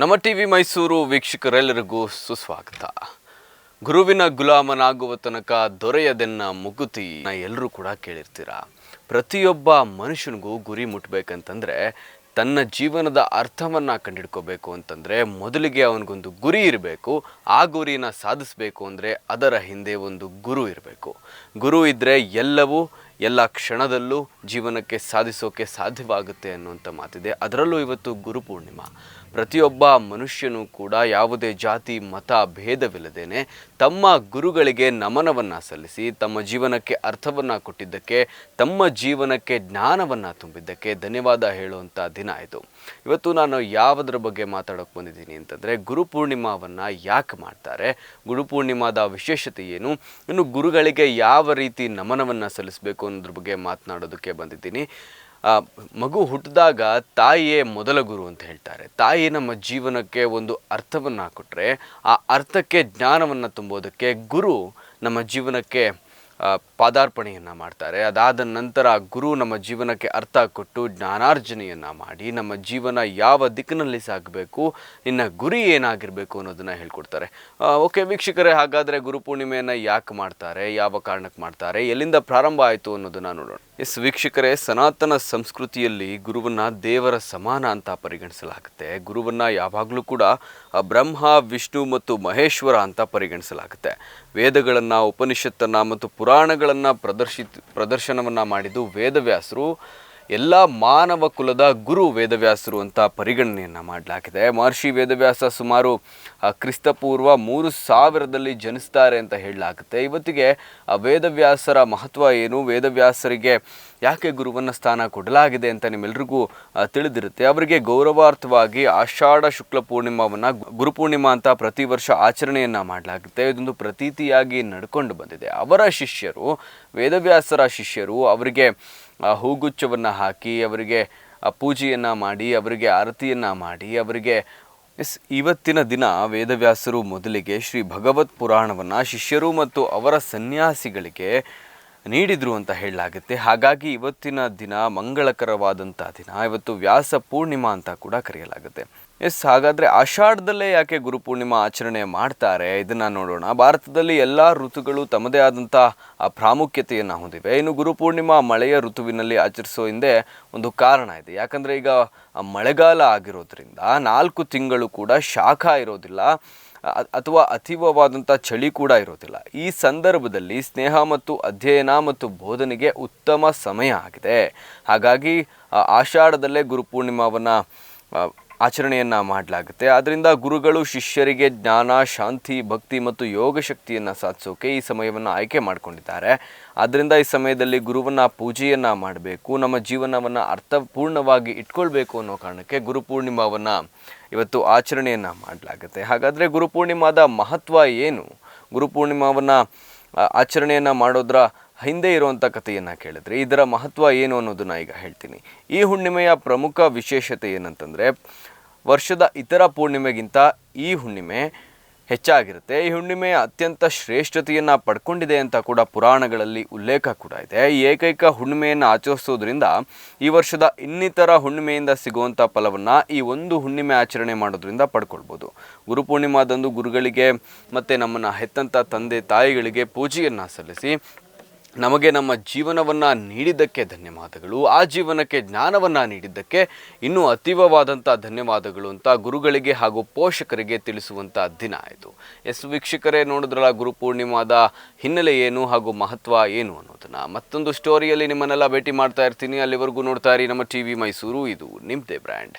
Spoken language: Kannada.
ನಮ್ಮ ಟಿ ವಿ ಮೈಸೂರು ವೀಕ್ಷಕರೆಲ್ಲರಿಗೂ ಸುಸ್ವಾಗತ. ಗುರುವಿನ ಗುಲಾಮನಾಗುವ ತನಕ ದೊರೆಯದೆನ್ನ ಮುಗುತಿ ಎಲ್ಲರೂ ಕೂಡ ಕೇಳಿರ್ತೀರ. ಪ್ರತಿಯೊಬ್ಬ ಮನುಷ್ಯನಿಗೂ ಗುರಿ ಮುಟ್ಟಬೇಕಂತಂದರೆ ತನ್ನ ಜೀವನದ ಅರ್ಥವನ್ನು ಕಂಡಿಡ್ಕೋಬೇಕು ಅಂತಂದರೆ ಮೊದಲಿಗೆ ಅವನಿಗೊಂದು ಗುರಿ ಇರಬೇಕು, ಆ ಗುರಿನ ಸಾಧಿಸಬೇಕು ಅಂದರೆ ಅದರ ಹಿಂದೆ ಒಂದು ಗುರು ಇರಬೇಕು. ಗುರು ಇದ್ದರೆ ಎಲ್ಲವೂ, ಎಲ್ಲ ಕ್ಷಣದಲ್ಲೂ ಜೀವನಕ್ಕೆ ಸಾಧಿಸೋಕೆ ಸಾಧ್ಯವಾಗುತ್ತೆ ಅನ್ನುವಂಥ ಮಾತಿದೆ. ಅದರಲ್ಲೂ ಇವತ್ತು ಗುರು ಪೂರ್ಣಿಮಾ. ಪ್ರತಿಯೊಬ್ಬ ಮನುಷ್ಯನೂ ಕೂಡ ಯಾವುದೇ ಜಾತಿ, ಮತ, ಭೇದವಿಲ್ಲದೇನೆ ತಮ್ಮ ಗುರುಗಳಿಗೆ ನಮನವನ್ನು ಸಲ್ಲಿಸಿ, ತಮ್ಮ ಜೀವನಕ್ಕೆ ಅರ್ಥವನ್ನು ಕೊಟ್ಟಿದ್ದಕ್ಕೆ, ತಮ್ಮ ಜೀವನಕ್ಕೆ ಜ್ಞಾನವನ್ನು ತುಂಬಿದ್ದಕ್ಕೆ ಧನ್ಯವಾದ ಹೇಳುವಂಥ ದಿನ ಇದು. ಇವತ್ತು ನಾನು ಯಾವುದರ ಬಗ್ಗೆ ಮಾತಾಡೋಕೆ ಬಂದಿದ್ದೀನಿ ಅಂತಂದರೆ ಗುರು ಪೂರ್ಣಿಮಾವನ್ನು ಯಾಕೆ ಮಾಡ್ತಾರೆ, ಗುರು ಪೂರ್ಣಿಮಾದ ವಿಶೇಷತೆ ಏನು, ಇನ್ನು ಗುರುಗಳಿಗೆ ಯಾವ ರೀತಿ ನಮನವನ್ನು ಸಲ್ಲಿಸಬೇಕು ಅನ್ನೋದ್ರ ಬಗ್ಗೆ ಮಾತನಾಡೋದಕ್ಕೆ ಬಂದಿದ್ದೀನಿ. ಮಗು ಹುಟ್ಟಿದಾಗ ತಾಯಿಯೇ ಮೊದಲ ಗುರು ಅಂತ ಹೇಳ್ತಾರೆ. ತಾಯಿ ನಮ್ಮ ಜೀವನಕ್ಕೆ ಒಂದು ಅರ್ಥವನ್ನು ಕೊಟ್ಟರೆ ಆ ಅರ್ಥಕ್ಕೆ ಜ್ಞಾನವನ್ನು ತುಂಬೋದಕ್ಕೆ ಗುರು ನಮ್ಮ ಜೀವನಕ್ಕೆ ಪಾದಾರ್ಪಣೆಯನ್ನು ಮಾಡ್ತಾರೆ. ಅದಾದ ನಂತರ ಗುರು ನಮ್ಮ ಜೀವನಕ್ಕೆ ಅರ್ಥ ಕೊಟ್ಟು ಜ್ಞಾನಾರ್ಜನೆಯನ್ನು ಮಾಡಿ, ನಮ್ಮ ಜೀವನ ಯಾವ ದಿಕ್ಕಿನಲ್ಲಿ ಸಾಗಬೇಕು, ನಿನ್ನ ಗುರಿ ಏನಾಗಿರಬೇಕು ಅನ್ನೋದನ್ನು ಹೇಳ್ಕೊಡ್ತಾರೆ. ಓಕೆ, ವೀಕ್ಷಕರೇ, ಹಾಗಾದರೆ ಗುರು ಪೂರ್ಣಿಮೆಯನ್ನು ಯಾಕೆ ಮಾಡ್ತಾರೆ, ಯಾವ ಕಾರಣಕ್ಕೆ ಮಾಡ್ತಾರೆ, ಎಲ್ಲಿಂದ ಪ್ರಾರಂಭ ಆಯಿತು ಅನ್ನೋದನ್ನು ನೋಡೋಣ. ಎಸ್ ವೀಕ್ಷಕರೇ, ಸನಾತನ ಸಂಸ್ಕೃತಿಯಲ್ಲಿ ಗುರುವನ್ನ ದೇವರ ಸಮಾನ ಅಂತ ಪರಿಗಣಿಸಲಾಗುತ್ತೆ. ಗುರುವನ್ನ ಯಾವಾಗಲೂ ಕೂಡ ಬ್ರಹ್ಮ, ವಿಷ್ಣು ಮತ್ತು ಮಹೇಶ್ವರ ಅಂತ ಪರಿಗಣಿಸಲಾಗುತ್ತೆ. ವೇದಗಳನ್ನು, ಉಪನಿಷತ್ತನ್ನು ಮತ್ತು ಪುರಾಣಗಳನ್ನು ಪ್ರದರ್ಶಿ ಪ್ರದರ್ಶನವನ್ನು ಮಾಡಿದ್ದು ವೇದವ್ಯಾಸರು. ಎಲ್ಲ ಮಾನವ ಕುಲದ ಗುರು ವೇದವ್ಯಾಸರು ಅಂತ ಪರಿಗಣನೆಯನ್ನು ಮಾಡಲಾಗಿದೆ. ಮಹರ್ಷಿ ವೇದವ್ಯಾಸ ಸುಮಾರು ಕ್ರಿಸ್ತಪೂರ್ವ ಮೂರು ಸಾವಿರದಲ್ಲಿ ಜನಿಸ್ತಾರೆ ಅಂತ ಹೇಳಲಾಗುತ್ತೆ. ಇವತ್ತಿಗೆ, ಆ, ವೇದವ್ಯಾಸರ ಮಹತ್ವ ಏನು? ವೇದವ್ಯಾಸರಿಗೆ ಯಾಕೆ ಗುರುವನ್ನ ಸ್ಥಾನ ಕೊಡಲಾಗಿದೆ ಅಂತ ನಿಮ್ಮೆಲ್ರಿಗೂ ತಿಳಿದಿರುತ್ತೆ. ಅವರಿಗೆ ಗೌರವಾರ್ಥವಾಗಿ ಆಷಾಢ ಶುಕ್ಲ ಪೂರ್ಣಿಮಾವನ್ನು ಗುರುಪೂರ್ಣಿಮಾ ಅಂತ ಪ್ರತಿ ವರ್ಷ ಆಚರಣೆಯನ್ನು ಮಾಡಲಾಗುತ್ತೆ. ಇದೊಂದು ಪ್ರತೀತಿಯಾಗಿ ನಡ್ಕೊಂಡು ಬಂದಿದೆ. ಅವರ ಶಿಷ್ಯರು ವೇದವ್ಯಾಸರ ಶಿಷ್ಯರು ಅವರಿಗೆ ಹೂಗುಚ್ಛವನ್ನು ಹಾಕಿ, ಅವರಿಗೆ ಪೂಜೆಯನ್ನು ಮಾಡಿ, ಅವರಿಗೆ ಆರತಿಯನ್ನು ಮಾಡಿ, ಅವರಿಗೆ, ಎಸ್, ಇವತ್ತಿನ ದಿನ ವೇದವ್ಯಾಸರು ಮೊದಲಿಗೆ ಶ್ರೀ ಭಗವತ್ ಪುರಾಣವನ್ನು ಶಿಷ್ಯರು ಮತ್ತು ಅವರ ಸನ್ಯಾಸಿಗಳಿಗೆ ನೀಡಿದರು ಅಂತ ಹೇಳಲಾಗುತ್ತೆ. ಹಾಗಾಗಿ ಇವತ್ತಿನ ದಿನ ಮಂಗಳಕರವಾದಂಥ ದಿನ, ಇವತ್ತು ವ್ಯಾಸ ಪೂರ್ಣಿಮಾ ಅಂತ ಕೂಡ ಕರೆಯಲಾಗುತ್ತೆ. ಎಸ್, ಹಾಗಾದರೆ ಆಷಾಢದಲ್ಲೇ ಯಾಕೆ ಗುರು ಪೂರ್ಣಿಮಾ ಆಚರಣೆ ಮಾಡ್ತಾರೆ? ಇದನ್ನು ನೋಡೋಣ. ಭಾರತದಲ್ಲಿ ಎಲ್ಲ ಋತುಗಳು ತಮ್ಮದೇ ಆದಂಥ ಪ್ರಾಮುಖ್ಯತೆಯನ್ನು ಹೊಂದಿವೆ. ಇನ್ನು ಗುರು ಪೂರ್ಣಿಮಾ ಮಳೆಯ ಋತುವಿನಲ್ಲಿ ಆಚರಿಸೋ ಹಿಂದೆ ಒಂದು ಕಾರಣ ಇದೆ. ಯಾಕಂದರೆ ಈಗ ಮಳೆಗಾಲ ಆಗಿರೋದ್ರಿಂದ ನಾಲ್ಕು ತಿಂಗಳು ಕೂಡ ಶಾಖ ಇರೋದಿಲ್ಲ ಅಥವಾ ಅತೀವವಾದಂಥ ಚಳಿ ಕೂಡ ಇರೋದಿಲ್ಲ. ಈ ಸಂದರ್ಭದಲ್ಲಿ ಸ್ನೇಹ ಮತ್ತು ಅಧ್ಯಯನ ಮತ್ತು ಬೋಧನೆಗೆ ಉತ್ತಮ ಸಮಯ ಆಗಿದೆ. ಹಾಗಾಗಿ ಆಷಾಢದಲ್ಲೇ ಗುರುಪೂರ್ಣಿಮಾವನ್ನು ಆಚರಣೆಯನ್ನು ಮಾಡಲಾಗುತ್ತೆ. ಆದ್ದರಿಂದ ಗುರುಗಳು ಶಿಷ್ಯರಿಗೆ ಜ್ಞಾನ, ಶಾಂತಿ, ಭಕ್ತಿ ಮತ್ತು ಯೋಗ ಶಕ್ತಿಯನ್ನು ಸಾಧಿಸೋಕೆ ಈ ಸಮಯವನ್ನು ಆಯ್ಕೆ ಮಾಡಿಕೊಂಡಿದ್ದಾರೆ. ಆದ್ದರಿಂದ ಈ ಸಮಯದಲ್ಲಿ ಗುರುವನ್ನ ಪೂಜೆಯನ್ನು ಮಾಡಬೇಕು, ನಮ್ಮ ಜೀವನವನ್ನು ಅರ್ಥಪೂರ್ಣವಾಗಿ ಇಟ್ಕೊಳ್ಬೇಕು ಅನ್ನೋ ಕಾರಣಕ್ಕೆ ಗುರುಪೂರ್ಣಿಮಾವನ್ನು ಇವತ್ತು ಆಚರಣೆಯನ್ನು ಮಾಡಲಾಗುತ್ತೆ. ಹಾಗಾದರೆ ಗುರುಪೂರ್ಣಿಮಾದ ಮಹತ್ವ ಏನು? ಗುರುಪೂರ್ಣಿಮಾವನ್ನು ಆಚರಣೆಯನ್ನು ಮಾಡೋದ್ರ ಹಿಂದೆ ಇರುವಂಥ ಕಥೆಯನ್ನು ಕೇಳಿದ್ರೆ ಇದರ ಮಹತ್ವ ಏನು ಅನ್ನೋದನ್ನ ಈಗ ಹೇಳ್ತೀನಿ. ಈ ಹುಣ್ಣಿಮೆಯ ಪ್ರಮುಖ ವಿಶೇಷತೆ ಏನಂತಂದರೆ, ವರ್ಷದ ಇತರ ಪೂರ್ಣಿಮೆಗಿಂತ ಈ ಹುಣ್ಣಿಮೆ ಹೆಚ್ಚಾಗಿರುತ್ತೆ. ಈ ಹುಣ್ಣಿಮೆಯ ಅತ್ಯಂತ ಶ್ರೇಷ್ಠತೆಯನ್ನು ಪಡ್ಕೊಂಡಿದೆ ಅಂತ ಕೂಡ ಪುರಾಣಗಳಲ್ಲಿ ಉಲ್ಲೇಖ ಕೂಡ ಇದೆ. ಈ ಏಕೈಕ ಹುಣ್ಣಿಮೆಯನ್ನು ಆಚರಿಸೋದ್ರಿಂದ ಈ ವರ್ಷದ ಇನ್ನಿತರ ಹುಣ್ಣಿಮೆಯಿಂದ ಸಿಗುವಂಥ ಫಲವನ್ನು ಈ ಒಂದು ಹುಣ್ಣಿಮೆ ಆಚರಣೆ ಮಾಡೋದ್ರಿಂದ ಪಡ್ಕೊಳ್ಬೋದು. ಗುರುಪೂರ್ಣಿಮಾದಂದು ಗುರುಗಳಿಗೆ ಮತ್ತು ನಮ್ಮನ್ನು ಹೆತ್ತಂಥ ತಂದೆ ತಾಯಿಗಳಿಗೆ ಪೂಜೆಯನ್ನು ಸಲ್ಲಿಸಿ ನಮಗೆ ನಮ್ಮ ಜೀವನವನ್ನು ನೀಡಿದ್ದಕ್ಕೆ ಧನ್ಯವಾದಗಳು. ಆ ಜೀವನಕ್ಕೆ ಜ್ಞಾನವನ್ನು ನೀಡಿದ್ದಕ್ಕೆ ಇನ್ನೂ ಅತೀವವಾದಂಥ ಧನ್ಯವಾದಗಳು ಅಂತ ಗುರುಗಳಿಗೆ ಹಾಗೂ ಪೋಷಕರಿಗೆ ತಿಳಿಸುವಂಥ ದಿನ ಆಯಿತು ಎಸ್ ವೀಕ್ಷಕರೇ, ನೋಡಿದ್ರಲ್ಲ ಗುರುಪೂರ್ಣಿಮಾದ ಹಿನ್ನೆಲೆ ಏನು ಹಾಗೂ ಮಹತ್ವ ಏನು ಅನ್ನೋದನ್ನು. ಮತ್ತೊಂದು ಸ್ಟೋರಿಯಲ್ಲಿ ನಿಮ್ಮನ್ನೆಲ್ಲ ಭೇಟಿ ಮಾಡ್ತಾ ಇರ್ತೀನಿ. ಅಲ್ಲಿವರೆಗೂ ನೋಡ್ತಾ ಇರಿ ನಮ್ಮ ಟಿ ವಿ ಮೈಸೂರು ಇದು ನಿಮ್ಮದೇ ಬ್ರ್ಯಾಂಡ್.